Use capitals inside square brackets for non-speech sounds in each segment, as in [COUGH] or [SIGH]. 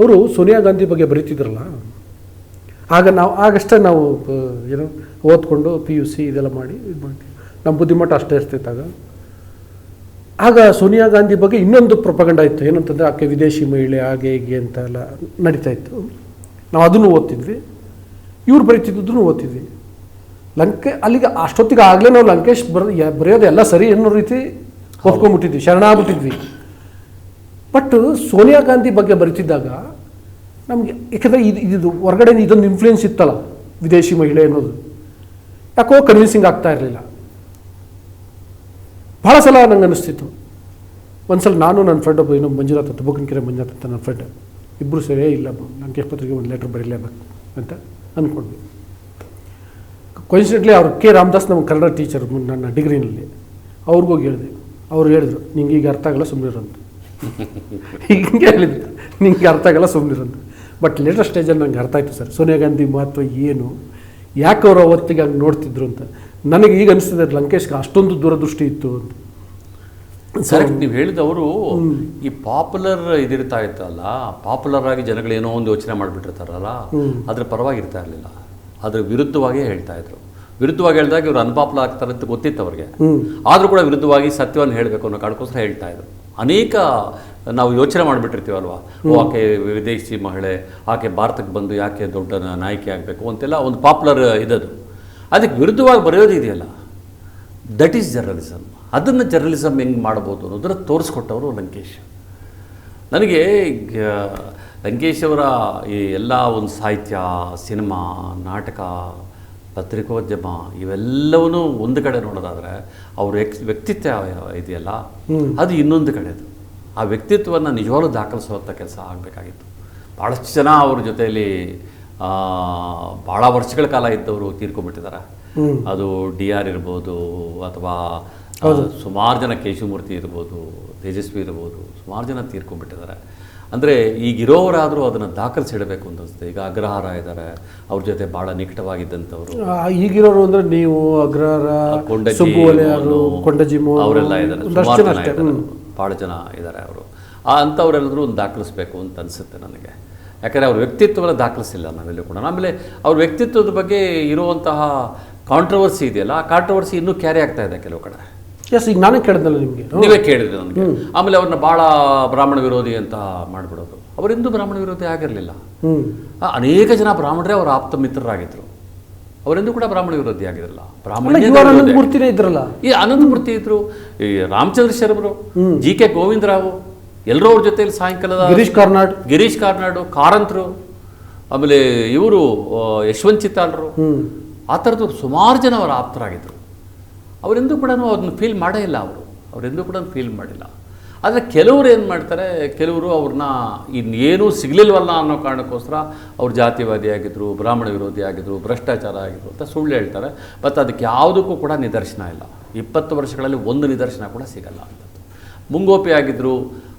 ಅವರು ಸೋನಿಯಾ ಗಾಂಧಿ ಬಗ್ಗೆ ಬರೀತಿದ್ರಲ್ಲ? ಆಗ ನಾವು ಆಗಷ್ಟೇ ನಾವು ಏನು ಓದ್ಕೊಂಡು ಪಿ ಯು ಸಿ ಇದೆಲ್ಲ ಮಾಡಿ ಇದು ಮಾಡ್ತೀವಿ. ನಮ್ಮ ಬುದ್ಧಿಮಟ್ಟ ಅಷ್ಟೇ ಇರ್ತಿತ್ತು ಆಗ ಆಗ ಸೋನಿಯಾ ಗಾಂಧಿ ಬಗ್ಗೆ ಇನ್ನೊಂದು ಪ್ರಪಗಂಡ ಇತ್ತು. ಏನಂತಂದರೆ ಆಕೆ ವಿದೇಶಿ ಮಹಿಳೆ ಹಾಗೆ ಹೀಗೆ ಅಂತ ಎಲ್ಲ ನಡೀತಾ ಇತ್ತು. ನಾವು ಅದನ್ನು ಓದ್ತಿದ್ವಿ. ಇವ್ರು ಬರೀತಿದ್ದನ್ನು ಓದ್ತಿದ್ವಿ. ಲಂಕೆ ಅಲ್ಲಿಗೆ ಅಷ್ಟೊತ್ತಿಗೆ ಆಗಲೇ ನಾವು ಲಂಕೇಶ್ ಬರ ಬರೆಯೋದು ಎಲ್ಲ ಸರಿ ಅನ್ನೋ ರೀತಿ ಹೊತ್ಕೊಂಡ್ಬಿಟ್ಟಿದ್ವಿ ಶರಣಾಗ್ಬಿಟ್ಟಿದ್ವಿ. ಬಟ್ ಸೋನಿಯಾ ಗಾಂಧಿ ಬಗ್ಗೆ ಬರೀತಿದ್ದಾಗ ನಮಗೆ ಯಾಕಂದರೆ ಇದು ಇದು ಹೊರಗಡೆ ಇದೊಂದು ಇನ್ಫ್ಲೂಯೆನ್ಸ್ ಇತ್ತಲ್ಲ ವಿದೇಶಿ ಮಹಿಳೆ ಅನ್ನೋದು. ಯಾಕೋ ಕನ್ವಿನ್ಸಿಂಗ್ ಆಗ್ತಾ ಇರಲಿಲ್ಲ. ಭಾಳ ಸಲ ನಂಗೆ ಅನ್ನಿಸ್ತಿತ್ತು ಒಂದ್ಸಲ ನಾನು ನನ್ನ ಫ್ರೆಂಡ್ ಒಬ್ಬ, ಇನ್ನೊಬ್ಬ ಮಂಜುನಾಥ್ ಅಂತ, ಬುಕ್ಕನಕೆರೆ ಮಂಜುನಾಥ್ ಅಂತ ನನ್ನ ಫ್ರೆಂಡ್ ಇಬ್ಬರು ಸರಿ ಇಲ್ಲ ನನ್ನ ಪತ್ರಿಕೆ ಒಂದು ಲೆಟ್ರ್ ಬರೀಲೇಬೇಕು ಅಂತ ಅಂದ್ಕೊಂಡ್ವಿ ಕೊನ್ಸಿಡೆಂಟ್ಲಿ ಅವ್ರು ಕೆ. ರಾಮದಾಸ್ ನಮ್ಮ ಕನ್ನಡ ಟೀಚರ್ ನನ್ನ ಡಿಗ್ರಿನಲ್ಲಿ ಅವ್ರಿಗೋಗಿ ಹೇಳಿದೆ. ಅವ್ರು ಹೇಳಿದ್ರು, ನಿಂಗೆ ಈಗ ಅರ್ಥ ಆಗಲ್ಲ ಸುಮ್ಮನಿರಂತ ಹಿಂಗೆ ಹೇಳಿದ್ದೆ ನಿಂಗೆ ಅರ್ಥ ಆಗಲ್ಲ ಸುಮ್ಮನಿರಂತ ಬಟ್ ಲೇಟರ್ ಸ್ಟೇಜಲ್ಲಿ ನಂಗೆ ಅರ್ಥ ಆಯ್ತು ಸರ್. ಸೋನಿಯಾ ಗಾಂಧಿ ಮಹತ್ವ ಏನು? ಯಾಕೆ ಅವರು ಅವತ್ತಿಗೆ ಹಂಗೆ ನೋಡ್ತಿದ್ರು ಅಂತ? ನನಗೆ ಈಗ ಅನಿಸ್ತಿದೆ ಲಂಕೇಶ್ಗೆ ಅಷ್ಟೊಂದು ದೂರದೃಷ್ಟಿ ಇತ್ತು ಅಂತ. ಸರ್ ನೀವು ಹೇಳಿದವರು ಈ ಪಾಪ್ಯುಲರ್ ಇದಿರ್ತಾ ಇತ್ತಲ್ಲ ಪಾಪ್ಯುಲರ್ ಆಗಿ ಜನಗಳೇನೋ ಒಂದು ಯೋಚನೆ ಮಾಡಿಬಿಟ್ಟಿರ್ತಾರಲ್ಲ ಅದ್ರ ಪರವಾಗಿ ಇರ್ತಾ ಇರಲಿಲ್ಲ. ಅದ್ರ ವಿರುದ್ಧವಾಗಿ ಹೇಳ್ತಾ ಇದ್ರು. ವಿರುದ್ಧವಾಗಿ ಹೇಳಿದಾಗ ಇವರು ಅನ್ಪಾಪ್ಯುಲರ್ ಆಗ್ತಾರೆ ಅಂತ ಗೊತ್ತಿತ್ತು ಅವ್ರಿಗೆ. ಆದರೂ ಕೂಡ ವಿರುದ್ಧವಾಗಿ ಸತ್ಯವನ್ನು ಹೇಳಬೇಕು ಅನ್ನೋ ಕಾರಣಕ್ಕೋಸ್ಕರ ಹೇಳ್ತಾ ಇದ್ರು. ಅನೇಕ ನಾವು ಯೋಚನೆ ಮಾಡಿಬಿಟ್ಟಿರ್ತೀವಲ್ವ? ಆಕೆ ವಿದೇಶಿ ಮಹಿಳೆ ಆಕೆ ಭಾರತಕ್ಕೆ ಬಂದು ಯಾಕೆ ದೊಡ್ಡ ನಾಯಕಿ ಆಗಬೇಕು ಅಂತೆಲ್ಲ ಒಂದು ಪಾಪ್ಯುಲರ್ ಇದದು ಅದಕ್ಕೆ ವಿರುದ್ಧವಾಗಿ ಬರೆಯೋದು ಇದೆಯಲ್ಲ. ದಟ್ ಈಸ್ ಜರ್ನಲಿಸಮ್ ಅದನ್ನು ಜರ್ನಲಿಸಮ್ ಹೆಂಗೆ ಮಾಡ್ಬೋದು ಅನ್ನೋದನ್ನ ತೋರಿಸ್ಕೊಟ್ಟವರು ಲಂಕೇಶ್. ನನಗೆ ಲಂಕೇಶ್ ಅವರ ಈ ಎಲ್ಲ ಒಂದು ಸಾಹಿತ್ಯ ಸಿನಿಮಾ ನಾಟಕ ಪತ್ರಿಕೋದ್ಯಮ ಇವೆಲ್ಲವನ್ನೂ ಒಂದು ಕಡೆ ನೋಡೋದಾದರೆ ಅವ್ರ ಎಕ್ಸ್ ವ್ಯಕ್ತಿತ್ವ ಇದೆಯಲ್ಲ? ಅದು ಇನ್ನೊಂದು ಕಡೆದು. ಆ ವ್ಯಕ್ತಿತ್ವವನ್ನು ನಿಜವಾಗ್ಲೂ ದಾಖಲಿಸುವಂಥ ಕೆಲಸ ಆಗಬೇಕಾಗಿತ್ತು. ಭಾಳಷ್ಟು ಜನ ಅವ್ರ ಜೊತೆಯಲ್ಲಿ ಆ, ಭಾಳ ವರ್ಷಗಳ ಕಾಲ ಇದ್ದವರು ತೀರ್ಕೊಂಡ್ಬಿಟ್ಟಿದ್ದಾರೆ. ಅದು ಡಿ ಆರ್ ಇರ್ಬೋದು ಅಥವಾ ಸುಮಾರು ಜನ ಕೇಶವಮೂರ್ತಿ ಇರ್ಬೋದು ತೇಜಸ್ವಿ ಇರ್ಬೋದು ಸುಮಾರು ಜನ ತೀರ್ಕೊಂಡ್ಬಿಟ್ಟಿದ್ದಾರೆ. ಅಂದರೆ ಈಗಿರೋರಾದರೂ ಅದನ್ನು ದಾಖಲಿಸಿಡಬೇಕು ಅಂತ ಅನಿಸುತ್ತೆ. ಈಗ ಅಗ್ರಹಾರ ಇದ್ದಾರೆ ಅವ್ರ ಜೊತೆ ಭಾಳ ನಿಕಟವಾಗಿದ್ದಂಥವ್ರು. ಈಗಿರೋರು ಅಂದ್ರೆ ನೀವು ಅಗ್ರಹಾರ ಕೊಂಡಜಿ ಅವರೆಲ್ಲ ಇದ್ದಾರೆ ಭಾಳ ಜನ ಇದ್ದಾರೆ ಅವರು. ಆ ಅಂಥವ್ರೆಲ್ಲರೂ ಒಂದು ದಾಖಲಿಸ್ಬೇಕು ಅಂತ ಅನಿಸುತ್ತೆ ನನಗೆ. ಯಾಕಂದರೆ ಅವ್ರ ವ್ಯಕ್ತಿತ್ವನ ದಾಖಲಿಸಿಲ್ಲ ನಾವೆಲ್ಲೂ ಕೂಡ. ಆಮೇಲೆ ಅವ್ರ ವ್ಯಕ್ತಿತ್ವದ ಬಗ್ಗೆ ಇರುವಂತಹ ಕಾಂಟ್ರವರ್ಸಿ ಇದೆಯಲ್ಲ ಆ ಕಾಂಟ್ರವರ್ಸಿ ಇನ್ನೂ ಕ್ಯಾರಿ ಆಗ್ತಾ ಇದೆ ಕೆಲವು ಕಡೆ. ಎಸ್ ಈಗ ನಾನೇ ಕೇಳಿದ್ನಲ್ಲ ನಿಮಗೆ. ನೀವೇ ಕೇಳಿದ್ರಿ ನನಗೆ. ಆಮೇಲೆ ಅವ್ರನ್ನ ಭಾಳ ಬ್ರಾಹ್ಮಣ ವಿರೋಧಿ ಅಂತ ಮಾಡಿಬಿಡೋದು. ಅವರೆಂದೂ ಬ್ರಾಹ್ಮಣ ವಿರೋಧಿ ಆಗಿರಲಿಲ್ಲ. ಅನೇಕ ಜನ ಬ್ರಾಹ್ಮಣರೇ ಅವರ ಆಪ್ತ ಮಿತ್ರರಾಗಿದ್ದರು ಅವರಿಂದೂ ಕೂಡ ಬ್ರಾಹ್ಮಣ ವಿರೋಧಿ ಆಗಿರಲಿಲ್ಲ ಬ್ರಾಹ್ಮಣ ಅನಂತ ಮೂರ್ತಿನೇ ಇದ್ರಲ್ಲ. ಈ ಅನಂತಮೂರ್ತಿ ಇದ್ರು. ಈ ರಾಮಚಂದ್ರ ಶರ್ಮರು ಜಿ ಕೆ ಗೋವಿಂದರಾವ್ ಎಲ್ಲರೂ ಅವ್ರ ಜೊತೆಲಿ ಸಾಯಂಕಾಲದ ಗಿರೀಶ್ ಕಾರ್ನಾಡ್. ಗಿರೀಶ್ ಕಾರ್ನಾಡು ಕಾರಂತರು ಆಮೇಲೆ ಇವರು ಯಶವಂತ್ ಚಿತ್ತಾಳರು. ಆ ಥರದ್ದು ಸುಮಾರು ಜನ ಅವರ ಆಪ್ತರಾಗಿದ್ದರು ಅವರೆಂದೂ ಕೂಡ ಅದನ್ನು ಫೀಲ್ ಮಾಡೇ ಇಲ್ಲ ಅವರು. ಅವರೆಂದೂ ಕೂಡ ಫೀಲ್ ಮಾಡಿಲ್ಲ. ಆದರೆ ಕೆಲವರು ಏನು ಮಾಡ್ತಾರೆ, ಕೆಲವರು ಅವ್ರನ್ನ ಇನ್ನೇನೂ ಸಿಗಲಿಲ್ವಲ್ಲ ಅನ್ನೋ ಕಾರಣಕ್ಕೋಸ್ಕರ ಅವ್ರು ಜಾತಿವಾದಿ ಆಗಿದ್ದರು ಬ್ರಾಹ್ಮಣ ವಿರೋಧಿ ಆಗಿದ್ದರು ಭ್ರಷ್ಟಾಚಾರ ಆಗಿದ್ರು ಅಂತ ಸುಳ್ಳು ಹೇಳ್ತಾರೆ. ಮತ್ತು ಅದಕ್ಕೆ ಯಾವುದಕ್ಕೂ ಕೂಡ ನಿದರ್ಶನ ಇಲ್ಲ. ಇಪ್ಪತ್ತು ವರ್ಷಗಳಲ್ಲಿ ಒಂದು ನಿದರ್ಶನ ಕೂಡ ಸಿಗಲ್ಲ ಅಂತದ್ದು. ಮುಂಗೋಪಿ ಆಗಿದ್ದರು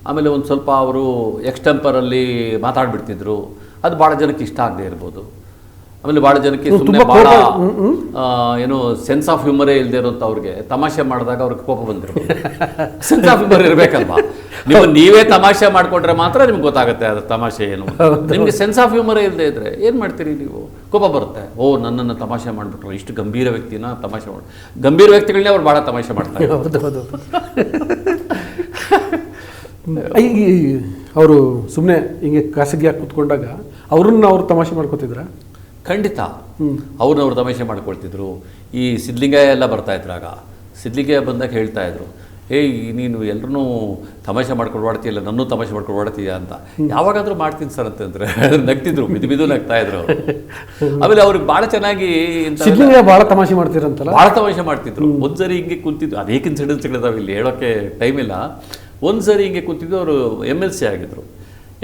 ಆಮೇಲೆ ಒಂದು ಸ್ವಲ್ಪ ಅವರು ಎಕ್ಸ್ಟೆಂಪರಲ್ಲಿ ಮಾತಾಡಿಬಿಡ್ತಿದ್ರು. ಅದು ಭಾಳ ಜನಕ್ಕೆ ಇಷ್ಟ ಆಗದೆ ಇರ್ಬೋದು. ಆಮೇಲೆ ಭಾಳ ಜನಕ್ಕೆ ಸುಮ್ಮನೆ ಭಾಳ ಏನು ಸೆನ್ಸ್ ಆಫ್ ಹ್ಯೂಮರೇ ಇಲ್ಲದೆ ಇರೋಂಥ ಅವ್ರಿಗೆ. ತಮಾಷೆ ಮಾಡಿದಾಗ ಅವ್ರಿಗೆ ಕೋಪ ಬಂದಿರ್ಬೋದು. ಸೆನ್ಸ್ ಆಫ್ ಹ್ಯೂಮರ್ ಇರಬೇಕಲ್ವಾ? ನೀವು ನೀವೇ ತಮಾಷೆ ಮಾಡಿಕೊಂಡ್ರೆ ಮಾತ್ರ ನಿಮ್ಗೆ ಗೊತ್ತಾಗುತ್ತೆ ಅದು ತಮಾಷೆ ಏನು ನಿಮಗೆ ಸೆನ್ಸ್ ಆಫ್ ಹ್ಯೂಮರೇ ಇಲ್ಲದೆ ಇದ್ರೆ ಏನು ಮಾಡ್ತೀರಿ ನೀವು? ಕೋಪ ಬರುತ್ತೆ. ಓ ನನ್ನನ್ನು ತಮಾಷೆ ಮಾಡಿಬಿಟ್ರು. ಇಷ್ಟು ಗಂಭೀರ ವ್ಯಕ್ತಿನ ತಮಾಷೆ ಮಾಡಿ ಗಂಭೀರ ವ್ಯಕ್ತಿಗಳನ್ನೇ ಅವ್ರು ಭಾಳ ತಮಾಷೆ ಮಾಡ್ತಾರೆ. ಹೌದು ಹೌದು. ಅವರು ಸುಮ್ಮನೆ ಹಿಂಗೆ ಖಾಸಗಿಯಾಗಿ ಕೂತ್ಕೊಂಡಾಗ ಅವ್ರನ್ನ ಅವ್ರು ತಮಾಷೆ ಮಾಡ್ಕೋತಿದ್ರ? ಖಂಡಿತ. ಅವ್ರನ್ನ ಅವ್ರು ತಮಾಷೆ ಮಾಡ್ಕೊಳ್ತಿದ್ರು. ಈ ಸಿದ್ಲಿಂಗಯ್ಯ ಎಲ್ಲ ಬರ್ತಾ ಇದ್ರು ಆಗ. ಸಿದ್ಲಿಂಗಯ್ಯ ಬಂದಾಗ ಹೇಳ್ತಾ ಇದ್ರು ಏಯ್ ನೀನು ಎಲ್ಲರೂ ತಮಾಷೆ ಮಾಡ್ಕೊಂಡು ಓಡ್ತೀಯಲ್ಲ ನನ್ನೂ ತಮಾಷೆ ಮಾಡ್ಕೊಂಡು ಓಡ್ತೀಯ ಅಂತ ಯಾವಾಗಾದ್ರೂ ಮಾಡ್ತೀನಿ ಸರ್ ಅಂತಂದ್ರೆ [LAUGHS] ನಗ್ತಿದ್ರು ಬಿದು ಬಿದು ನಗ್ತಾ ಇದ್ರು. ಆಮೇಲೆ ಅವ್ರಿಗೆ ಭಾಳ ಚೆನ್ನಾಗಿ ಬಹಳ ಭಾಳ ತಮಾಷೆ ಮಾಡ್ತೀರಂತಲ್ಲ ಭಾಳ ತಮಾಷೆ ಮಾಡ್ತಿದ್ರು. ಒಂದ್ಸರಿ ಹಿಂಗೆ ಕುಂತಿದ್ರು ಅನೇಕ ಇನ್ಸಿಡೆನ್ಸ್ಗಳಿದಾವೆ ಇಲ್ಲಿ ಹೇಳೋಕೆ ಟೈಮ್ ಇಲ್ಲ. ಒಂದ್ಸರಿ ಹಿಂಗೆ ಕುಂತಿದ್ರು ಅವರು ಎಂ ಎಲ್ ಸಿ ಆಗಿದ್ರು.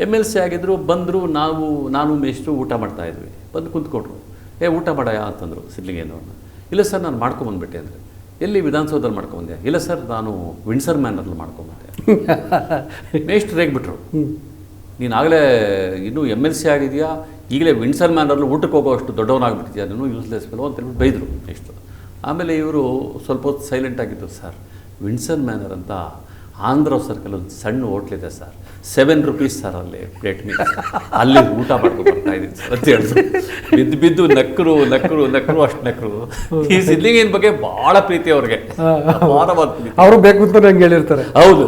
ಎಂ ಎಲ್ ಸಿ ಆಗಿದ್ರು ಬಂದ್ರು ನಾವು ನಾನು ಮೇಷ್ಟ್ರು ಊಟ ಮಾಡ್ತಾ ಇದ್ವಿ. ಬಂದು ಕುಂತ್ಕೊಟ್ರು ಏ ಊಟ ಮಾಡಯ ಅಂತಂದರು ಸಿದ್ಲಿಂಗೇನವ್ರನ್ನ ಇಲ್ಲ ಸರ್ ನಾನು ಮಾಡ್ಕೊಂಬಂದ್ಬಿಟ್ಟೆ ಅಂದರೆ. ಎಲ್ಲಿ ವಿಧಾನಸೌಧದಲ್ಲಿ ಮಾಡ್ಕೊಂಬಂದೆ ಇಲ್ಲ ಸರ್ ನಾನು ವಿಂಡ್ಸರ್ ಮ್ಯಾನಲ್ಲಿ ಮಾಡ್ಕೊಂಬಂದೆ [LAUGHS] ನೆಕ್ಸ್ಟ್ ರೇಗ್ಬಿಟ್ರು. ನೀನು ಆಗಲೇ ಇನ್ನೂ ಎಂ ಎಲ್ ಸಿ ಆಗಿದೆಯಾ? ಈಗಲೇ ವಿಂಡ್ಸರ್ ಮ್ಯಾನಲ್ಲಿ ಊಟಕ್ಕೆ ಹೋಗೋ ಅಷ್ಟು ದೊಡ್ಡವನಾಗ್ಬಿಟ್ಟಿದ್ಯಾ? ನೀನು ಯೂಸ್ಲೆಸ್ ಫೆಲೋ ಅಂತ ಹೇಳ್ಬಿಟ್ಟು ಬೈದರು ನೆಕ್ಸ್ಟ್. ಆಮೇಲೆ ಇವರು ಸ್ವಲ್ಪ ಹೊತ್ತು ಸೈಲೆಂಟ್ ಆಗಿದ್ದರು ಸರ್ ವಿಂಡ್ಸರ್ ಮ್ಯಾನರ್ ಅಂತ ಆಂಧ್ರ ಸರ್ಕಲ್ ಒಂದು ಸಣ್ಣ ಹೋಟ್ಲಿದೆ ಸರ್. ಸೆವೆನ್ ರುಪೀಸ್ ಸರ್ ಅಲ್ಲಿ ಪ್ಲೇಟ್ ಅಲ್ಲಿ ಊಟ ಮಾಡ್ಕೊಂಡು ಬರ್ತಾ ಇದ್ದೀನಿ ಸರ್ ಅಂತ ಹೇಳಿದ್ರು. ಬಿದ್ದು ಬಿದ್ದು ನಕ್ಕರು ನಕ್ಕರು ನಕ್ಕರು ಅಷ್ಟು ನಕ್ಕರು ಈ ಸಿದ್ಲಿಂಗೇನ್ ಬಗ್ಗೆ ಬಹಳ ಪ್ರೀತಿ ಅವ್ರಿಗೆ. ಅಪಾರವಾದ ಪ್ರೀತಿ. ಅವರು ಬೇಕು ಅಂತ ನಂಗೆ ಹೇಳಿರ್ತಾರೆ. ಹೌದು.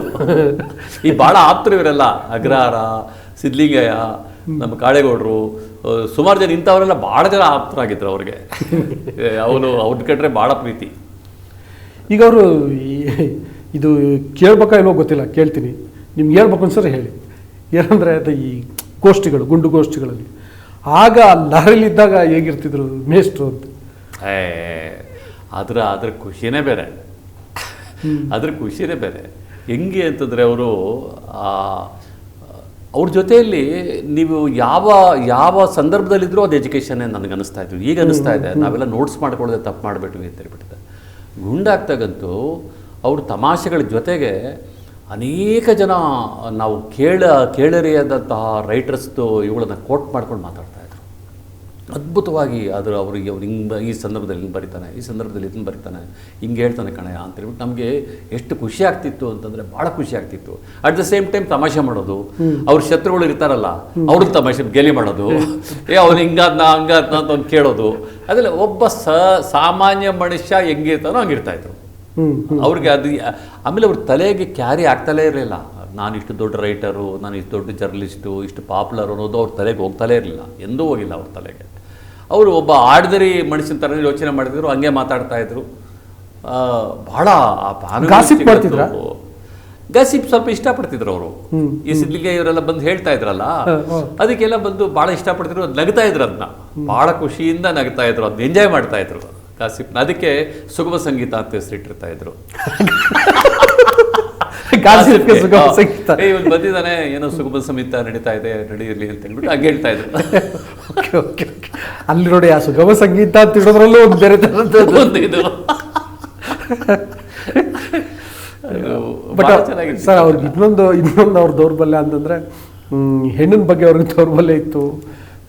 ಈ ಬಹಳ ಆಪ್ತರು ಇವರೆಲ್ಲ. ಅಗ್ರಹಾರ ಸಿದ್ಲಿಂಗಯ್ಯ ನಮ್ಮ ಕಾಳೇಗೌಡರು ಸುಮಾರು ಜನ ಇಂಥವರೆಲ್ಲ ಭಾಳ ಜನ ಆಪ್ತರಾಗಿದ್ರು ಅವ್ರಿಗೆ. ಅವನು ಅವ್ರ ಕಟ್ಟರೆ ಭಾಳ ಪ್ರೀತಿ. ಈಗ ಅವರು ಇದು ಕೇಳ್ಬೇಕಾ ಇಲ್ವೋ ಗೊತ್ತಿಲ್ಲ ಕೇಳ್ತೀನಿ. ನಿಮ್ಗೆ ಹೇಳ್ಬೇಕು ಅನ್ಸರೆ ಹೇಳಿ. ಏನಂದರೆ ಅದು ಈ ಗೋಷ್ಠಿಗಳು ಗುಂಡು ಗೋಷ್ಠಿಗಳಲ್ಲಿ. ಆಗ ಲಹರಿಲಿದ್ದಾಗ ಹೇಗಿರ್ತಿದ್ರು? ಮೇಷ್ಟ್ರು ಅಂತ. ಅದರ ಅದ್ರ ಅದ್ರ ಖುಷಿನೇ ಬೇರೆ. ಅದ್ರ ಖುಷಿನೇ ಬೇರೆ. ಹೆಂಗೆ ಅಂತಂದರೆ ಅವರು ಅವ್ರ ಜೊತೆಯಲ್ಲಿ ನೀವು ಯಾವ ಯಾವ ಸಂದರ್ಭದಲ್ಲಿದ್ದರೂ ಅದು ಎಜುಕೇಷನ್ನೇ ನನಗೆ ಅನಿಸ್ತಾ ಇದ್ರು ಈಗ ಅನಿಸ್ತಾ ಇದೆ. ನಾವೆಲ್ಲ ನೋಟ್ಸ್ ಮಾಡ್ಕೊಳ್ಳೋದೆ ತಪ್ಪು ಮಾಡಿಬಿಟ್ವಿ ಅಂತ ಹೇಳ್ಬಿಟ್ಟಿದೆ ಗುಂಡಾಗ್ತಾಗಂತೂ ಅವ್ರ ತಮಾಷೆಗಳ ಜೊತೆಗೆ ಅನೇಕ ಜನ ನಾವು ಕೇಳ ಕೇಳರಿಯಾದಂತಹ ರೈಟರ್ಸ್ದು ಇವುಗಳನ್ನು ಕೋಟ್ ಮಾಡ್ಕೊಂಡು ಮಾತಾಡ್ತಾ ಇದ್ರು. ಅದ್ಭುತವಾಗಿ ಅದ್ರ ಅವರಿಗೆ ಅವ್ರು ಹಿಂಗೆ ಈ ಸಂದರ್ಭದಲ್ಲಿ ಹಿಂಗೆ ಬರಿತಾನೆ ಈ ಸಂದರ್ಭದಲ್ಲಿ ಇದನ್ನು ಬರಿತಾನೆ ಹಿಂಗೆ ಹೇಳ್ತಾನೆ ಕಣಯ್ಯ ಅಂತ ಹೇಳ್ಬಿಟ್ಟು ನಮಗೆ ಎಷ್ಟು ಖುಷಿ ಆಗ್ತಿತ್ತು ಅಂತಂದರೆ ಭಾಳ ಖುಷಿ ಆಗ್ತಿತ್ತು. ಅಟ್ ದ ಸೇಮ್ ಟೈಮ್ ತಮಾಷೆ ಮಾಡೋದು ಅವ್ರ ಶತ್ರುಗಳು ಇರ್ತಾರಲ್ಲ ಅವ್ರದ್ದು ತಮಾಷೆ ಗೇಲಿ ಮಾಡೋದು ಏ ಅವ್ನು ಹಿಂಗಾದ್ನ ಹಂಗಾದ್ನ ಅಂತ ಅವ್ನು ಕೇಳೋದು. ಅದೆಲ್ಲ ಒಬ್ಬ ಸ ಸಾಮಾನ್ಯ ಮನುಷ್ಯ ಹೆಂಗಿರ್ತಾನೋ ಹಂಗಿರ್ತಾ ಇದ್ರು. ಹ್ಞೂ ಅವ್ರಿಗೆ ಅದು ಆಮೇಲೆ ಅವ್ರ ತಲೆಗೆ ಕ್ಯಾರಿ ಆಗ್ತಲೇ ಇರಲಿಲ್ಲ. ನಾನು ಇಷ್ಟು ದೊಡ್ಡ ರೈಟರು ನಾನು ಇಷ್ಟು ದೊಡ್ಡ ಜರ್ನಲಿಸ್ಟು ಇಷ್ಟು ಪಾಪ್ಯುಲರ್ ಅನ್ನೋದು ಅವ್ರ ತಲೆಗೆ ಹೋಗ್ತಲೇ ಇರಲಿಲ್ಲ. ಎಂದೂ ಹೋಗಿಲ್ಲ ಅವ್ರ ತಲೆಗೆ. ಅವರು ಒಬ್ಬ ಆಡ್ದರಿ ಮನುಷ್ಯನ ಥರ ಯೋಚನೆ ಮಾಡಿದ್ರು ಹಂಗೆ ಮಾತಾಡ್ತಾ ಇದ್ರು. ಆ, ಬಹಳ ಗಸಿಪ್ ಸ್ವಲ್ಪ ಇಷ್ಟಪಡ್ತಿದ್ರು ಅವರು. ಈ ಸಿದ್ಲಿಗೆ ಇವರೆಲ್ಲ ಬಂದು ಹೇಳ್ತಾ ಇದ್ರಲ್ಲ ಅದಕ್ಕೆಲ್ಲ ಬಂದು ಭಾಳ ಇಷ್ಟಪಡ್ತಿದ್ರು ಅದ್ ನಗ್ತಾ ಇದ್ರು ಅದನ್ನ ಭಾಳ ಖುಷಿಯಿಂದ ನಗ್ತಾ ಇದ್ರು ಅದನ್ನ ಎಂಜಾಯ್ ಮಾಡ್ತಾ ಇದ್ರು. ಗಾಸಿಪ್ನ ಅದಕ್ಕೆ ಸುಗಮ ಸಂಗೀತ ಅಂತ ಹೆಸರಿಟ್ಟಿರ್ತಾ ಇದ್ರು. [LAUGHS] ಇವನು ಬಂದಿದ್ದಾನೆ ಏನೋ ಸುಗಮ ಸಂಗೀತ ನಡೀತಾ ಇದೆ ನಡೆಯಲಿ ಅಂತ ಹೇಳ್ಬಿಟ್ಟು ಹಂಗೆ ಹೇಳ್ತಾ ಇದ್ರು. ಅಲ್ಲಿ ನೋಡಿ ಆ ಸುಗಮ ಸಂಗೀತ ಅಂತ ಇಡೋದ್ರಲ್ಲೂ ಒಂದು ಬೇರೆ ಒಂದು ಇದು. ಬಟ್ ಚೆನ್ನಾಗಿತ್ತು. ಸರ್ ಅವ್ರಿಗೆ ಇನ್ನೊಂದು ಇನ್ನೊಂದು ಅವ್ರ ದೌರ್ಬಲ್ಯ ಅಂತಂದ್ರೆ ಹೆಣ್ಣಿನ ಬಗ್ಗೆ ಅವ್ರಿಗೆ ದೌರ್ಬಲ್ಯ ಇತ್ತು.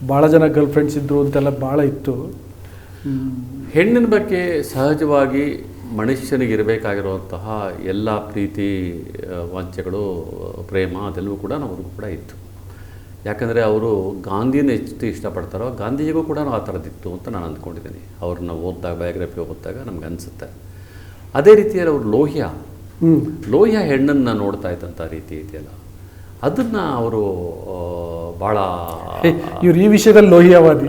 ಭಾಳ ಜನ ಗರ್ಲ್ ಫ್ರೆಂಡ್ಸ್ ಇದ್ರು ಅಂತೆಲ್ಲ ಭಾಳ ಇತ್ತು. ಹೆಣ್ಣಿನ ಬಗ್ಗೆ ಸಹಜವಾಗಿ ಮನುಷ್ಯನಿಗೆ ಇರಬೇಕಾಗಿರುವಂತಹ ಎಲ್ಲ ಪ್ರೀತಿ ವಾಂಚೆಗಳು ಪ್ರೇಮ ಅದೆಲ್ಲವೂ ಕೂಡ ನಮಗೂ ಕೂಡ ಇತ್ತು. ಯಾಕಂದರೆ ಅವರು ಗಾಂಧಿನ ಎಷ್ಟು ಇಷ್ಟಪಡ್ತಾರೋ ಗಾಂಧೀಜಿಗೂ ಕೂಡ ಆ ಥರದ್ದಿತ್ತು ಅಂತ ನಾನು ಅಂದ್ಕೊಂಡಿದ್ದೀನಿ. ಅವ್ರನ್ನ ಓದಿದಾಗ ಬಯೋಗ್ರಫಿ ಓದಿದಾಗ ನಮ್ಗೆ ಅನಿಸುತ್ತೆ. ಅದೇ ರೀತಿಯಲ್ಲಿ ಅವರು ಲೋಹ್ಯ. ಲೋಹ್ಯ ಹೆಣ್ಣನ್ನು ನೋಡ್ತಾ ಇದ್ದಂಥ ರೀತಿ ಇದೆಯಲ್ಲ. ಅದನ್ನು ಅವರು ಭಾಳ ಇವ್ರು ಈ ವಿಷಯದಲ್ಲಿ ಲೋಹಿಯವಾದಿ.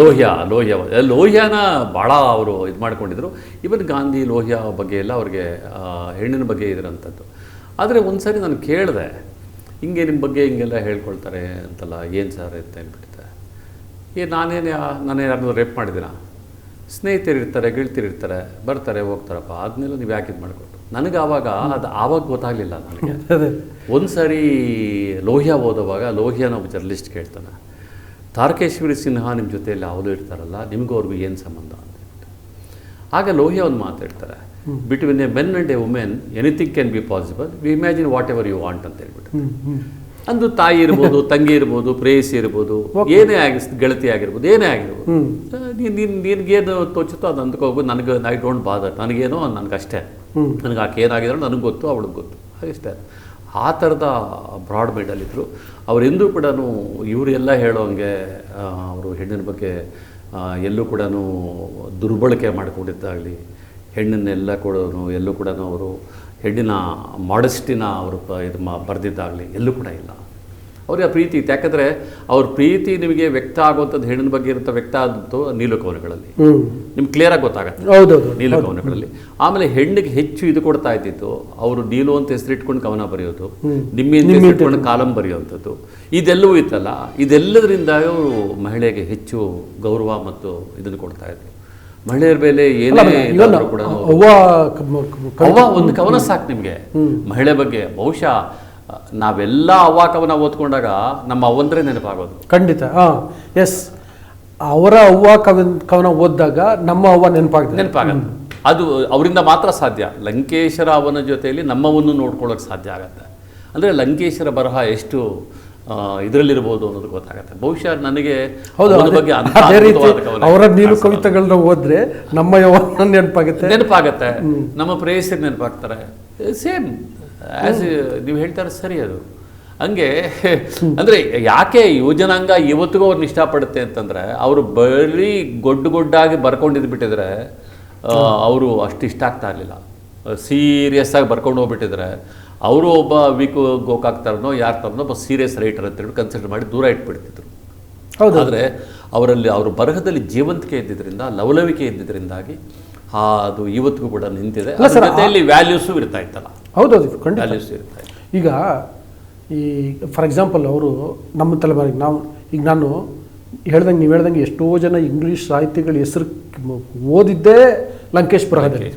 ಲೋಹಿಯ ಲೋಹ್ಯ ಲೋಹಿಯಾನ ಭಾಳ ಅವರು ಇದು ಮಾಡ್ಕೊಂಡಿದ್ರು. ಇವನ್ ಗಾಂಧಿ ಲೋಹ್ಯ ಬಗ್ಗೆ ಎಲ್ಲ ಅವ್ರಿಗೆ ಹೆಣ್ಣಿನ ಬಗ್ಗೆ ಇದ್ರಂಥದ್ದು ಆದರೆ ಒಂದು ಸಾರಿ ನಾನು ಕೇಳಿದೆ ಹಿಂಗೆ ನಿಮ್ಮ ಬಗ್ಗೆ ಹಿಂಗೆಲ್ಲ ಹೇಳ್ಕೊಳ್ತಾರೆ ಅಂತಲ್ಲ ಏನು ಸರ್ ಅಂತ ಹೇಳ್ಬಿಟ್ಟಿದೆ ಏ ನಾನೇನು ನಾನು ಯಾರನ್ನೂ ರೇಪ್ ಮಾಡಿದ್ದೀನ ಸ್ನೇಹಿತರಿರ್ತಾರೆ ಗೆಳ್ತಿರಿರ್ತಾರೆ ಬರ್ತಾರೆ ಹೋಗ್ತಾರಪ್ಪ. ಆದಮೇಲೆ ನೀವು ಯಾಕೆ ಇದು ಮಾಡಿಕೊಟ್ಟು ನನಗೆ ಆವಾಗ ಅದು ಆವಾಗ ಗೊತ್ತಾಗಲಿಲ್ಲ ನನಗೆ. ಒಂದು ಸಾರಿ ಲೋಹ್ಯ ಓದುವಾಗ ಲೋಹಿಯಾನ ಒಬ್ಬ ಜರ್ನಲಿಸ್ಟ್ ಕೇಳ್ತಾನೆ ತಾರಕೇಶ್ವರಿ ಸಿನ್ಹಾ ನಿಮ್ಮ ಜೊತೆಯಲ್ಲಿ ಅವಳು ಇರ್ತಾರಲ್ಲ ನಿಮಗೂ ಅವ್ರಿಗೂ ಏನು ಸಂಬಂಧ? ಅಂತ. ಆಗ ಲೋಹ್ಯ ಒಂದು ಮಾತಾಡ್ತಾರೆ between a men and a women anything can be possible we imagine whatever you want ಅಂತ ಹೇಳ್ಬಿಟ್ಟು. ಅಂದು ತಾಯಿ ಇರ್ಬೋದು ತಂಗಿ ಇರ್ಬೋದು ಪ್ರೇಯಸಿ ಇರ್ಬೋದು ಏನೇ ಆಗಿ ಗೆಳತಿ ಆಗಿರ್ಬೋದು ಏನೇ ಆಗಿರ್ಬೋದು. ನೀನು ನಿನ್ಗೇನು ತೋಚುತ್ತೋ ಅದು ಅಂದ್ಕೋಬೋದು ನನಗೆ ಐ ಡೋಂಟ್ ಬಾದರ್ ನನಗೇನೋ ನನಗಷ್ಟೇ. ನನಗೆ ಆಕೆ ಏನಾಗಿದ್ರು ನನಗೆ ಗೊತ್ತು, ಅವಳಿಗೆ ಗೊತ್ತು. ಹಾಗೆಷ್ಟೇ ಆ ಥರದ ಬ್ರಾಡ್ ಮೈಂಡಲ್ಲಿದ್ದರು ಅವರೆಂದೂ ಕೂಡ ಇವರೆಲ್ಲ ಹೇಳೋಂಗೆ ಅವರು ಹೆಣ್ಣಿನ ಬಗ್ಗೆ ಎಲ್ಲೂ ಕೂಡ ದುರ್ಬಳಕೆ ಮಾಡಿಕೊಂಡಿದ್ದಾಗಲಿ ಹೆಣ್ಣನ್ನೆಲ್ಲ ಕೂಡ ಎಲ್ಲೂ ಕೂಡ ಅವರು ಹೆಣ್ಣಿನ ಮಾಡಿಸ್ಟಿನ ಅವರು ಇದು ಮಾ, ಬರೆದಿದ್ದಾಗಲಿ, ಎಲ್ಲೂ ಕೂಡ ಇಲ್ಲ. ಅವ್ರಿಗೆ ಆ ಪ್ರೀತಿ ಇತ್ತು. ಯಾಕಂದರೆ ಅವ್ರ ಪ್ರೀತಿ ನಿಮಗೆ ವ್ಯಕ್ತ ಆಗುವಂಥದ್ದು ಹೆಣ್ಣಿನ ಬಗ್ಗೆ ಇರುತ್ತ ವ್ಯಕ್ತ ಆದಂತೂ ನೀಲಕವನಗಳಲ್ಲಿ. ನಿಮ್ಗೆ ನಿಮ್ಗೆ ಕ್ಲಿಯರಾಗಿ ಗೊತ್ತಾಗತ್ತೆ ಹೌದು ನೀಲಕವನಗಳಲ್ಲಿ. ಆಮೇಲೆ ಹೆಣ್ಣಿಗೆ ಹೆಚ್ಚು ಇದು ಕೊಡ್ತಾ ಇದ್ದಿತ್ತು. ಅವರು ನೀಲು ಅಂತ ಹೆಸರಿಟ್ಕೊಂಡು ಕವನ ಬರೆಯೋದು ನಿಮ್ಮಿಂದ ನಿಮ್ಮಿ ಅಂತ ಹೆಸರಿಟ್ಕೊಂಡು ಕಾಲಂ ಬರೆಯುವಂಥದ್ದು. ಇದೆಲ್ಲವೂ ಇತ್ತಲ್ಲ ಇದೆಲ್ಲದರಿಂದ ಅವರು ಮಹಿಳೆಗೆ ಹೆಚ್ಚು ಗೌರವ ಮತ್ತು ಇದನ್ನು ಕೊಡ್ತಾ ಇದ್ರು. ಮಹಿಳೆಯರ ಮೇಲೆ ಏನೇ ಒಂದು ಕವನ ಸಾಕು ನಿಮಗೆ. ಮಹಿಳೆ ಬಗ್ಗೆ ಬಹುಶಃ ನಾವೆಲ್ಲ ಅವ್ವ ಕವನ ಓದ್ಕೊಂಡಾಗ ನಮ್ಮ ಅವ್ವಂದ್ರೆ ನೆನಪಾಗೋದು. ಖಂಡಿತ. ಹಾ ಎಸ್ ಅವರ ಅವ್ವ ಕವನ ಕವನ ಓದಿದಾಗ ನಮ್ಮ ಅವ್ವ ನೆನಪಾಗ್ತದೆ. ನೆನಪಾಗುತ್ತೆ. ಅದು ಅವರಿಂದ ಮಾತ್ರ ಸಾಧ್ಯ. ಲಂಕೇಶರ ಅವನ ಜೊತೆಯಲ್ಲಿ ನಮ್ಮವನ್ನು ನೋಡ್ಕೊಳ್ಳೋಕೆ ಸಾಧ್ಯ ಆಗತ್ತೆ. ಅಂದರೆ ಲಂಕೇಶರ ಬರಹ ಎಷ್ಟು ಇದರಲ್ಲಿರ್ಬೋದು ಅನ್ನೋದು ಗೊತ್ತಾಗುತ್ತೆ. ಬಹುಶಃ ನನಗೆ ಹೌದು ಬಗ್ಗೆ ಅದೇ ರೀತಿ ಅವರ ನೀರು ಕವಿತೆಗಳನ್ನ ಓದ್ರೆ ನಮ್ಮ ನೆನಪಾಗುತ್ತೆ. ನೆನಪಾಗತ್ತೆ. ನಮ್ಮ ಪ್ರೇಯಸ್ಸಿಗೆ ನೆನಪಾಗ್ತಾರೆ. ಸೇಮ್. ಆ್ಯಸ್ ನೀವು ಹೇಳ್ತಾರೆ ಸರಿ ಅದು. ಹಂಗೆ ಅಂದ್ರೆ ಯಾಕೆ ಯುವಜನಾಂಗ ಇವತ್ತಿಗೂ ಅವ್ರನ್ನ ಇಷ್ಟಪಡುತ್ತೆ ಅಂತಂದ್ರೆ ಅವರು ಬರೀ ಗೊಡ್ಡು ಗೊಡ್ಡಾಗಿ ಬರ್ಕೊಂಡಿದ್ದು ಬಿಟ್ಟಿದ್ರೆ ಅವರು ಅಷ್ಟು ಇಷ್ಟ ಆಗ್ತಾ ಇರಲಿಲ್ಲ. ಸೀರಿಯಸ್ ಆಗಿ ಬರ್ಕೊಂಡು ಹೋಗ್ಬಿಟ್ಟಿದ್ರೆ ಅವರು ಒಬ್ಬ ವೀಕ್ ಗೋಕಾಕ್ ಥರನೋ ಯಾರ ಥರನೋ ಒಬ್ಬ ಸೀರಿಯಸ್ ರೈಟರ್ ಅಂತ ಹೇಳಿ ಕನ್ಸಿಡರ್ ಮಾಡಿ ದೂರ ಇಟ್ಬಿಡ್ತಿದ್ರು. ಹೌದು. ಆದರೆ ಅವರಲ್ಲಿ ಅವರ ಬರಹದಲ್ಲಿ ಜೀವಂತಿಕೆ ಇದ್ದಿದ್ದರಿಂದ ಲವಲವಿಕೆ ಇದ್ದಿದ್ದರಿಂದಾಗಿ ಅದು ಇವತ್ತಿಗೂ ಕೂಡ ನಿಂತಿದೆ. ವ್ಯಾಲ್ಯೂಸು ಇರ್ತಾ ಇತ್ತಲ್ಲ. ಹೌದೌದು ಖಂಡಿತ. ವ್ಯಾಲ್ಯೂಸ್ ಇರ್ತಾ ಈಗ ಈ ಫಾರ್ ಎಕ್ಸಾಂಪಲ್ ಅವರು ನಮ್ಮ ತಲೆಮಾರಿಗೆ ನಾವು ಈಗ ನಾನು ಹೇಳ್ದಂಗೆ ನೀವು ಹೇಳ್ದಂಗೆ ಎಷ್ಟೋ ಜನ ಇಂಗ್ಲೀಷ್ ಸಾಹಿತ್ಯಗಳ ಹೆಸರು ಓದಿದ್ದೇ ಲಂಕೇಶ್ ಬರಹದಲ್ಲಿ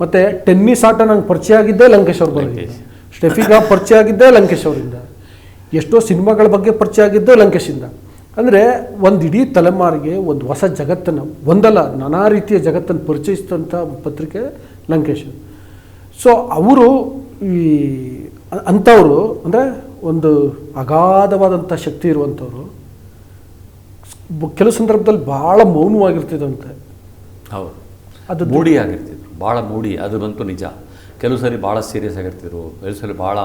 ಮತ್ತು ಟೆನ್ನಿಸ್ ಆಟ ನಂಗೆ ಪರಿಚಯ ಆಗಿದ್ದೇ ಲಂಕೇಶ್ ಅವ್ರ ಬಗ್ಗೆ ಸ್ಟೆಫಿಗಾ ಪರಿಚಯ ಆಗಿದ್ದೇ ಲಂಕೇಶ್ ಅವರಿಂದ. ಎಷ್ಟೋ ಸಿನಿಮಾಗಳ ಬಗ್ಗೆ ಪರಿಚಯ ಆಗಿದ್ದು ಲಂಕೇಶಿಂದ. ಅಂದರೆ ಒಂದು ಇಡೀ ತಲೆಮಾರಿಗೆ ಒಂದು ಹೊಸ ಜಗತ್ತನ್ನು ಒಂದಲ್ಲ ನಾನಾ ರೀತಿಯ ಜಗತ್ತನ್ನು ಪರಿಚಯಿಸಿದಂಥ ಪತ್ರಿಕೆ ಲಂಕೇಶ್. ಸೊ ಅವರು ಈ ಅಂಥವರು ಅಂದರೆ ಒಂದು ಅಗಾಧವಾದಂಥ ಶಕ್ತಿ ಇರುವಂಥವ್ರು ಕೆಲವು ಸಂದರ್ಭದಲ್ಲಿ ಭಾಳ ಮೌನವಾಗಿರ್ತಿದ್ದಂತೆ ಹೌದು. ಅದು ಮೂಡಿ ಆಗಿರ್ತಿದ್ರು ಭಾಳ ಮೂಡಿ ಅದು ಬಂತು ನಿಜ. ಕೆಲವು ಸರಿ ಭಾಳ ಸೀರಿಯಸ್ ಆಗಿರ್ತಿದ್ರು ಕೆಲವು ಸರಿ ಭಾಳ